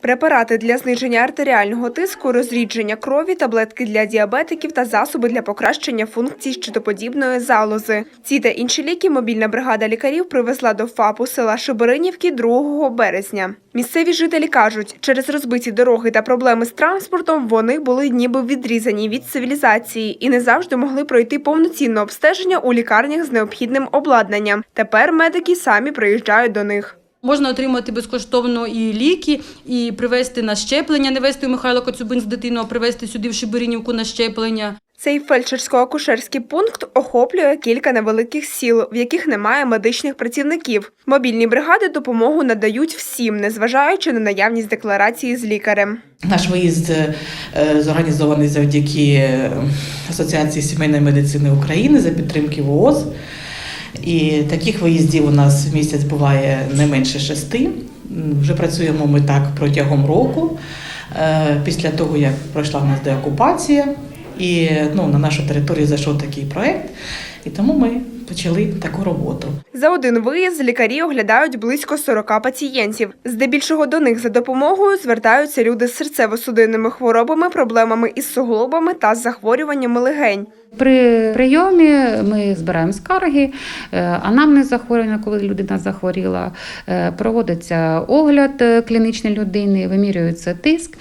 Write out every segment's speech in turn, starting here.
Препарати для зниження артеріального тиску, розрідження крові, таблетки для діабетиків та засоби для покращення функцій щитоподібної залози. Ці та інші ліки мобільна бригада лікарів привезла до ФАПу села Шиберинівки 2 березня. Місцеві жителі кажуть, через розбиті дороги та проблеми з транспортом вони були ніби відрізані від цивілізації і не завжди могли пройти повноцінне обстеження у лікарнях з необхідним обладнанням. Тепер медики самі приїжджають до них. Можна отримати безкоштовно і ліки, і привезти на щеплення, не везти у Михайло Коцюбин з дитину, а привезти сюди в Шибиринівку на щеплення. Цей фельдшерсько-акушерський пункт охоплює кілька невеликих сіл, в яких немає медичних працівників. Мобільні бригади допомогу надають всім, незважаючи на наявність декларації з лікарем. Наш виїзд е, зорганізований завдяки е, Асоціації сімейної медицини України за підтримки ВООЗ. І таких виїздів у нас в місяць буває не менше шести. Вже працюємо ми так протягом року. Е, Після того, як пройшла в нас деокупація, і ну, на нашу територію зайшов такий проект, і тому ми почали таку роботу. За один виїзд лікарі оглядають близько 40 пацієнтів. Здебільшого до них за допомогою звертаються люди з серцево-судинними хворобами, проблемами із суглобами та захворюваннями легень. При прийомі ми збираємо скарги, е, анамнез захворювання, коли людина захворіла, е, проводиться огляд е, клінічної людини, вимірюється тиск,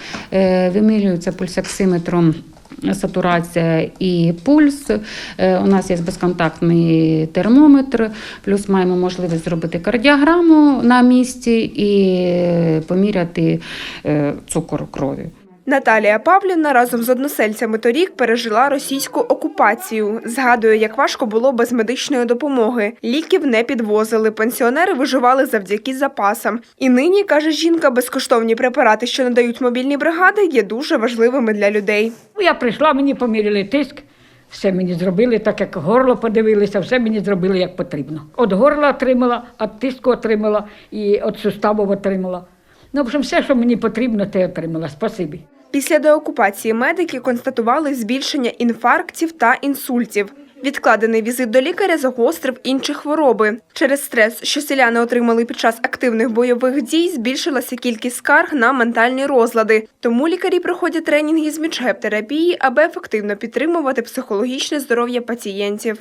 вимірюється пульсоксиметром. Сатурація і пульс. Е, У нас є безконтактний термометр, плюс маємо можливість зробити кардіограму на місці і поміряти е, цукор крові. Наталія Павлівна разом з односельцями торік пережила російську окупацію. Згадує, як важко було без медичної допомоги. Ліків не підвозили. Пенсіонери виживали завдяки запасам. І нині, каже жінка, безкоштовні препарати, що надають мобільні бригади, є дуже важливими для людей. Ну, Я прийшла, мені поміряли тиск, все мені зробили, так як горло подивилися, все мені зробили як потрібно. От горла отримала, від тиску отримала і від суставу отримала. Ну, в общем, все, що мені потрібно, те отримала. Спасибі. Після деокупації медики констатували збільшення інфарктів та інсультів. Відкладений візит до лікаря загострив інші хвороби. Через стрес, що селяни отримали під час активних бойових дій, збільшилася кількість скарг на ментальні розлади. Тому лікарі проходять тренінги з міжгептерапії, аби ефективно підтримувати психологічне здоров'я пацієнтів.